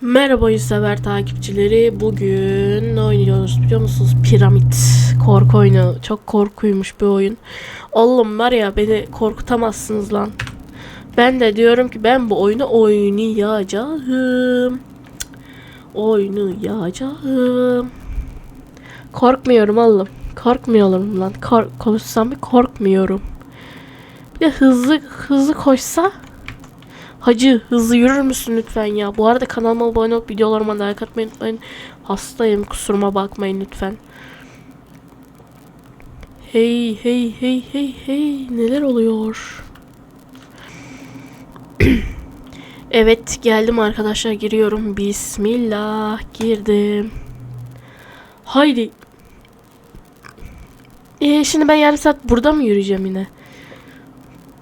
Merhaba sever takipçileri. Bugün ne oynuyoruz biliyor musunuz? Piramit. Korku oyunu. Çok korkuymuş bir oyun. Oğlum var ya beni korkutamazsınız lan. Ben de diyorum ki ben bu oyunu oynayacağım. Oynayacağım. Korkmuyorum oğlum. Korkmuyorum lan. Kor konuşsam bir korkmuyorum. Bir de hızlı hızlı koşsa Hacı hızlı yürür müsün lütfen ya? Bu arada kanalıma abone olup videolarıma like atmayı unutmayın. Hastayım kusuruma bakmayın lütfen. Hey hey hey hey hey neler oluyor? evet geldim arkadaşlar giriyorum. Bismillah girdim. Haydi. Ee, şimdi ben yarım saat burada mı yürüyeceğim yine?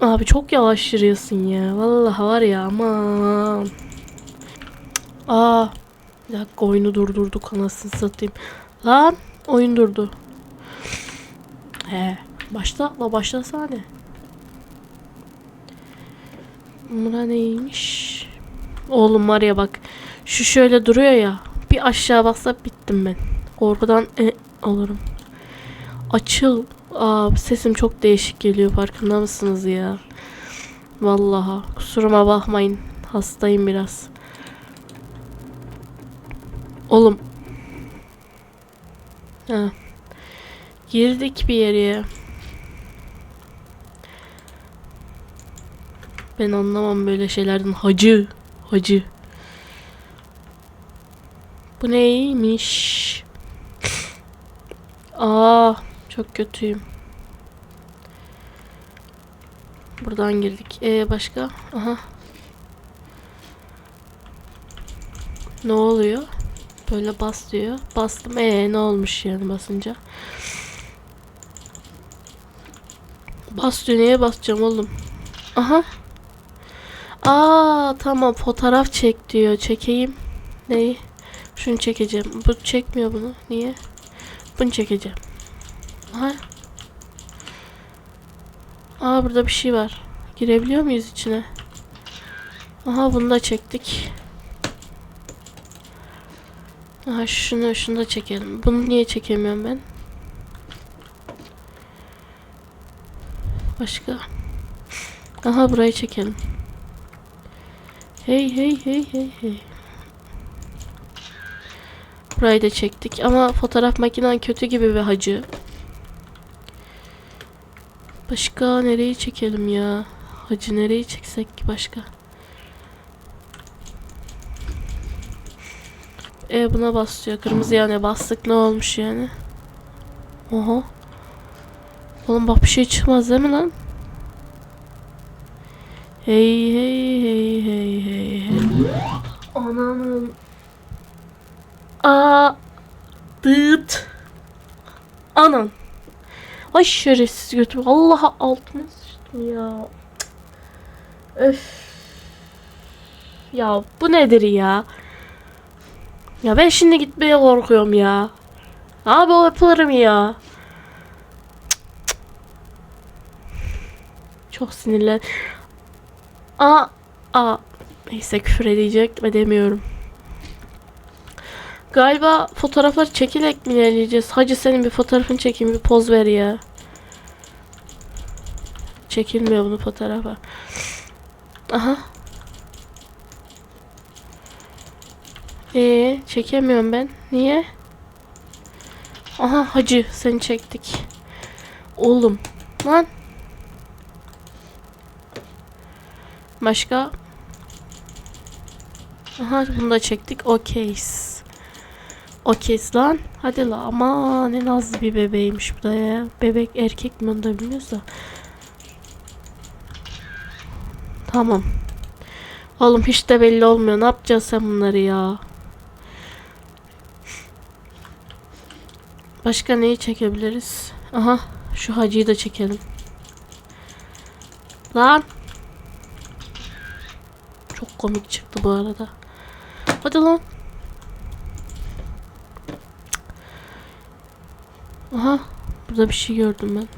Abi çok yavaş yürüyorsun ya. Vallahi var ya aman. Aa. Bir dakika oyunu durdurduk anasını satayım. Lan oyun durdu. He. Başla la başlasana. Bura neymiş? Oğlum var ya bak. Şu şöyle duruyor ya. Bir aşağı baksa bittim ben. Korkudan e, olurum. Açıl. Aa sesim çok değişik geliyor farkında mısınız ya? Vallahi kusuruma bakmayın. Hastayım biraz. Oğlum. Ha. Girdik bir yere. Ben anlamam böyle şeylerden. Hacı. Hacı. Bu neymiş? Aa. Çok kötüyüm. Buradan girdik. Ee başka? Aha. Ne oluyor? Böyle bas diyor. Bastım. Ee ne olmuş yani basınca? Bas diyor. Neye basacağım oğlum? Aha. Aa tamam fotoğraf çek diyor. Çekeyim. Neyi? Şunu çekeceğim. Bu çekmiyor bunu. Niye? Bunu çekeceğim. Aha. Aa burada bir şey var. Girebiliyor muyuz içine? Aha bunu da çektik. Aha şunu şunu da çekelim. Bunu niye çekemiyorum ben? Başka. Aha burayı çekelim. Hey hey hey hey hey. Burayı da çektik ama fotoğraf makinen kötü gibi bir hacı. Başka nereyi çekelim ya? Hacı nereyi çeksek ki başka? E buna basıyor. Kırmızı yani bastık ne olmuş yani? Oha. Oğlum bak bir şey çıkmaz değil mi lan? Hey hey hey hey hey hey. Ananın. Aa. Dıt. Anan. Ay şerefsiz götüm. Allah'a altına sıçtım ya. Öf. Ya bu nedir ya? Ya ben şimdi gitmeye korkuyorum ya. Abi o yapılırım ya. Çok sinirlen. Aa, aa. Neyse küfür edecek ve demiyorum. Galiba fotoğrafları çekilerek mi ilerleyeceğiz? Hacı senin bir fotoğrafını çekeyim bir poz ver ya. Çekilmiyor bunu fotoğrafa. Aha. Ee, çekemiyorum ben. Niye? Aha hacı seni çektik. Oğlum. Lan. Başka? Aha bunu da çektik. Okeyiz. Okeyiz lan. Hadi la. Aman ne nazlı bir bebeğmiş bu da ya. Bebek erkek mi onu da bilmiyoruz da. Tamam. Oğlum hiç de belli olmuyor. Ne yapacağız sen bunları ya? Başka neyi çekebiliriz? Aha şu hacıyı da çekelim. Lan. Çok komik çıktı bu arada. Hadi lan. Aha. Burada bir şey gördüm ben.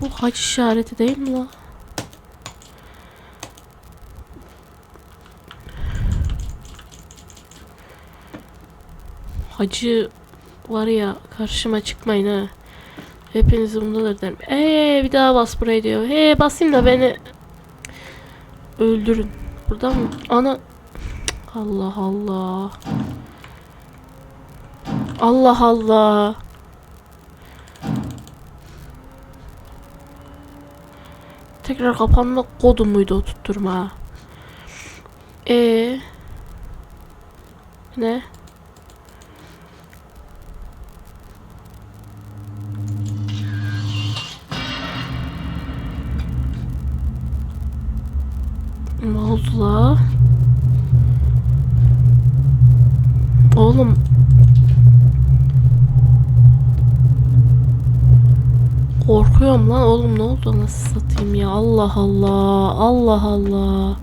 Bu haç işareti değil mi la? Hacı var ya karşıma çıkmayın ha. Hepinizi bundadır derim. Eee bir daha bas buraya diyor. He basayım da beni öldürün. Buradan mı? Ana Allah Allah. Allah Allah. Tekrar kapanma kodu muydu o tutturma? Ee. Ne? Korkuyorum lan oğlum ne oldu nasıl satayım ya Allah Allah Allah Allah.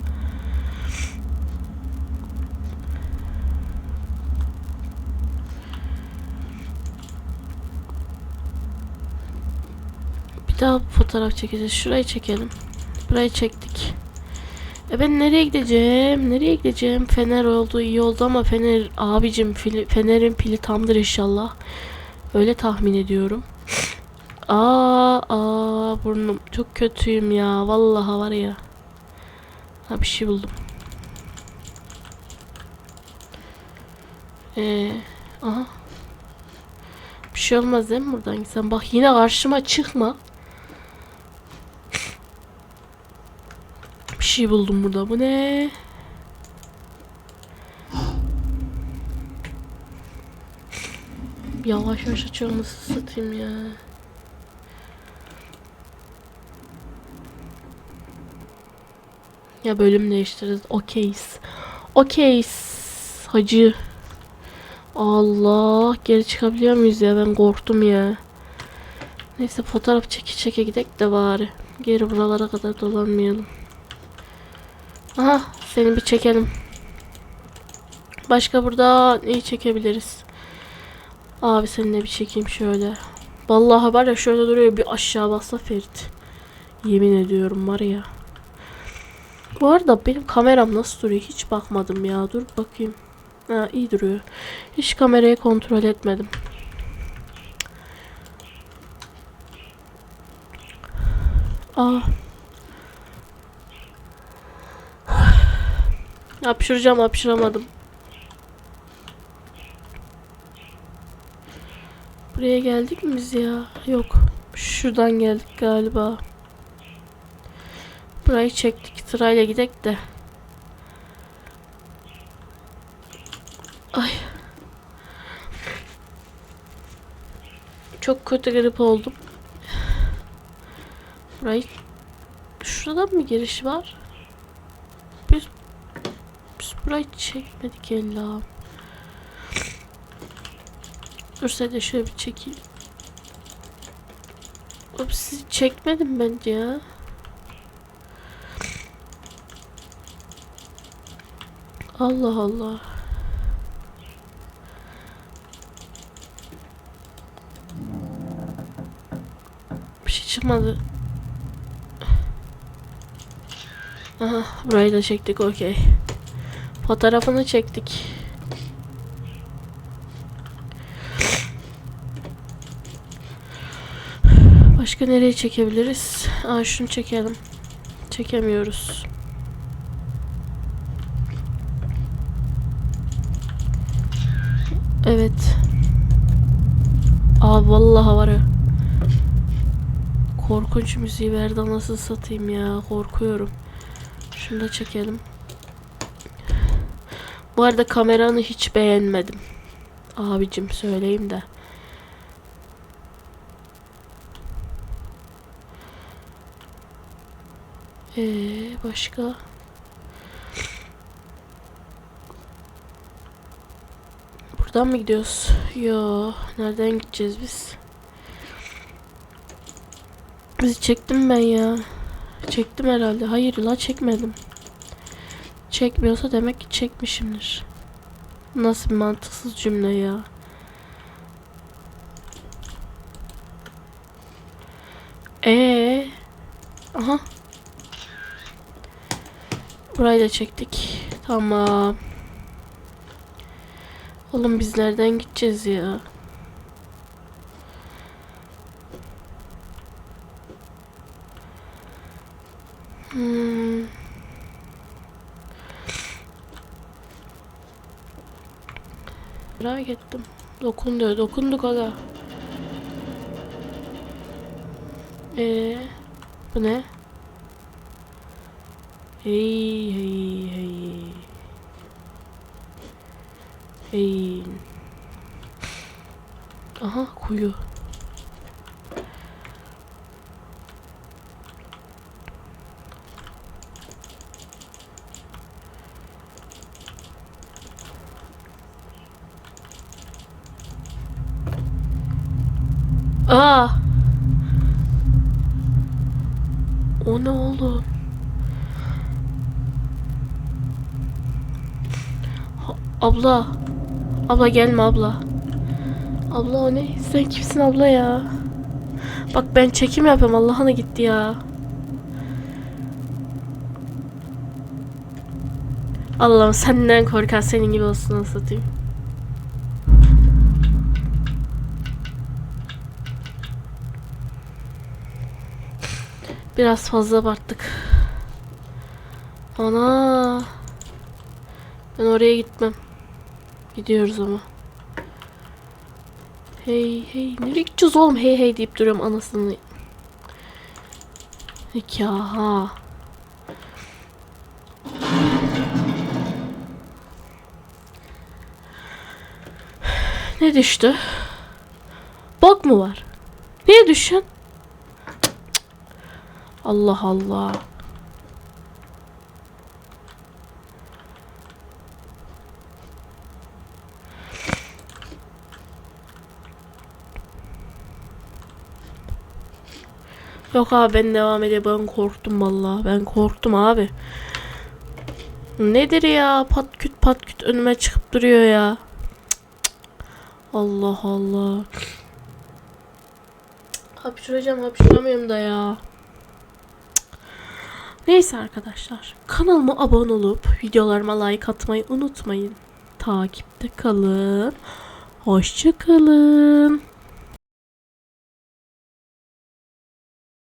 Bir daha fotoğraf çekeceğiz. Şurayı çekelim. Burayı çektik. E ben nereye gideceğim? Nereye gideceğim? Fener oldu iyi oldu ama Fener abicim Fener'in pili tamdır inşallah. Öyle tahmin ediyorum. Aa, aa burnum çok kötüyüm ya. Vallahi var ya. Ha bir şey buldum. Ee, aha. Bir şey olmaz değil mi buradan gitsen? Bak yine karşıma çıkma. Bir şey buldum burada. Bu ne? Yavaş yavaş açıyorum nasıl satayım ya. Ya bölüm değiştiririz. Okeyiz. Okeyiz. Hacı. Allah. Geri çıkabiliyor muyuz ya? Ben korktum ya. Neyse fotoğraf çeke çeke gidek de bari. Geri buralara kadar dolanmayalım. Aha seni bir çekelim. Başka burada neyi çekebiliriz? Abi seni de bir çekeyim şöyle. Vallahi var ya şöyle duruyor bir aşağı bassa Ferit. Yemin ediyorum var ya. Bu arada benim kameram nasıl duruyor hiç bakmadım ya. Dur bakayım. Ha iyi duruyor. Hiç kamerayı kontrol etmedim. Aa. Hapşıracağım hapşıramadım. Buraya geldik mi biz ya? Yok. Şuradan geldik galiba. Burayı çektik. Sırayla gidek de. Ay. Çok kötü grip oldum. Burayı... Şuradan mı giriş var? Biz, biz burayı çekmedik ella. Dur sen şöyle bir çekeyim. Oğlum sizi çekmedim bence ya. Allah Allah. Bir şey çıkmadı. Aha burayı da çektik okey. Fotoğrafını çektik. Başka nereye çekebiliriz? Aa şunu çekelim. Çekemiyoruz. Evet. Aa vallahi var ya. Korkunç müziği verdi nasıl satayım ya. Korkuyorum. Şunu da çekelim. Bu arada kameranı hiç beğenmedim. Abicim söyleyeyim de. Ee, başka? Buradan mı gidiyoruz? Yo, nereden gideceğiz biz? Bizi çektim ben ya. Çektim herhalde. Hayır la çekmedim. Çekmiyorsa demek ki çekmişimdir. Nasıl bir mantıksız cümle ya. Ee, aha. Burayı da çektik. Tamam. Oğlum biz nereden gideceğiz ya? Hmm. Merak ettim. Dokundu, dokunduk aga. Ee, bu ne? Hey hey hey. Hey. Aha kuyu. Aa. O ne? Ha- Abla. Abla gelme abla. Abla o ne? Sen kimsin abla ya? Bak ben çekim yapıyorum Allah'ına gitti ya. Allah'ım senden korkan senin gibi olsun satayım. Biraz fazla abarttık. Ana. Ben oraya gitmem. Gidiyoruz ama. Hey hey nereye gideceğiz oğlum hey hey deyip duruyorum anasını. Nikaha. Ne düştü? Bok mu var? Niye düşün? Allah Allah. Yok abi ben devam edeyim. Ben korktum vallahi. Ben korktum abi. Nedir ya? Pat küt pat küt önüme çıkıp duruyor ya. Allah Allah. Hapşıracağım hapşıramıyorum da ya. Neyse arkadaşlar. Kanalıma abone olup videolarıma like atmayı unutmayın. Takipte kalın. Hoşça kalın.